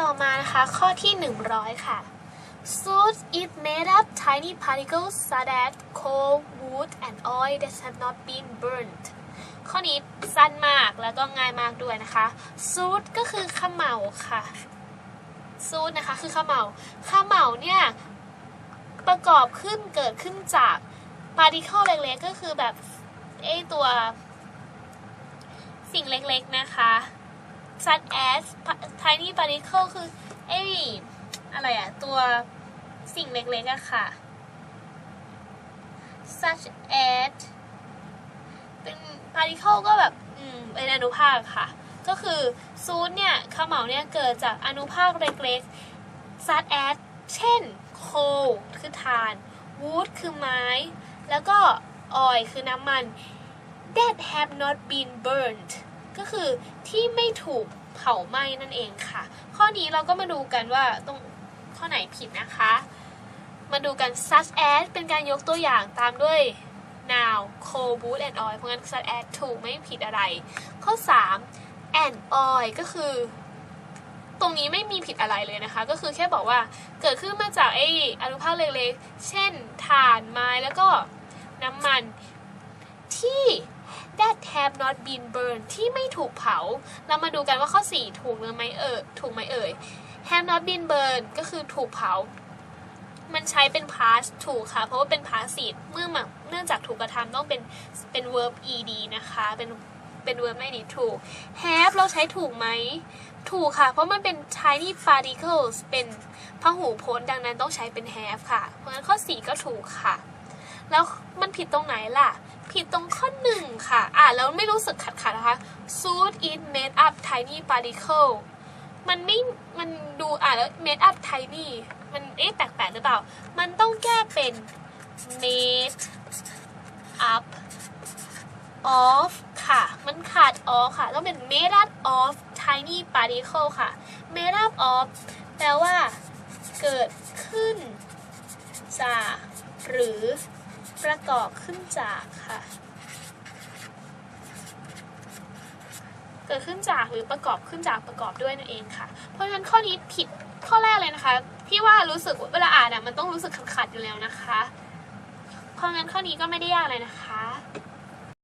ต่อมานะคะ ข้อที่ 100 ค่ะ Soot is made up tiny particles such as coal, wood, and oil that have not been burnt ข้อนี้สั้นมากแล้วก็ง่ายมากด้วยนะคะ Soot ก็คือขมเหลาค่ะ Soot นะคะคือขมเหลาขมเหลาเนี่ยประกอบขึ้นเกิดขึ้นจาก particle เล็กๆ ก็คือแบบไอตัวสิ่งเล็กๆนะคะ such as tiny particle คือไออะไรอะตัวสิ่งเล็กๆอะค่ะ such as เป็น particle ก็แบบเป็นอนุภาคค่ะ ก็คือซูดเนี่ยขมเหลาเนี่ยเกิดจากอนุภาคเล็กๆ such as เช่น coal คือถ่าน wood คือไม้ แล้วก็ oil คือน้ำมัน that have not been burned ก็คือที่ไม่ถูกเผาไหม้นั่นเองค่ะ ข้อนี้เราก็มาดูกันว่าตรงข้อไหนผิดนะคะ มาดูกัน such as เป็นการยกตัวอย่างตามด้วย noun coal wood and oil เพราะงั้น such as ถูกไม่ผิดอะไร ข้อ 3 and oil ก็คือ ตรงนี้ไม่มีผิดอะไรเลยนะคะ ก็คือแค่บอกว่าเกิดขึ้นมาจากไออนุภาคเล็กๆ เช่นถ่านไม้แล้วก็น้ำมันที่ that have not been burned ที่ไม่ถูกเผา เรามาดูกันว่าข้อ 4 ถูกหรือไม่เอ่ยถูกไหมเอ่ย have not been burned ก็คือถูกเผา มันใช้เป็น past ถูกค่ะ เพราะว่าเป็น passive เมื่อเนื่องจากถูกกระทำต้องเป็นเป็น verb ed นะคะ เป็นเป็น verb ไม่ดีถูก have เราใช้ถูกไหม ถูกค่ะ เพราะมันเป็น tiny particles เป็นพหูพจน์ดังนั้นต้องใช้เป็น have ค่ะ เพราะฉะนั้นข้อ 4 ก็ถูกค่ะ แล้วมันผิดตรงไหนล่ะ ผิดตรงข้อหนึ่งค่ะ อ่านแล้วไม่รู้สึกขัดขัดนะคะ suit is made up tiny particle มันไม่ มันดูอ่านแล้ว made up tiny มันเอ๊ะแปลกๆหรือเปล่า มันต้องแก้เป็น made up of ค่ะ มันขาด of ค่ะ ต้องเป็น made up of tiny particle ค่ะ made up of แปลว่า เกิดขึ้นจากหรือ ประกอบขึ้นจากค่ะ เกิดขึ้นจากหรือประกอบขึ้นจากประกอบด้วยนั่นเองค่ะ เพราะฉะนั้นข้อนี้ผิดข้อแรกเลยนะคะพี่ว่ารู้สึกเวลาอ่านอะมันต้องรู้สึกขัดๆอยู่แล้วนะคะ เพราะงั้นข้อนี้ก็ไม่ได้ยากเลยนะคะ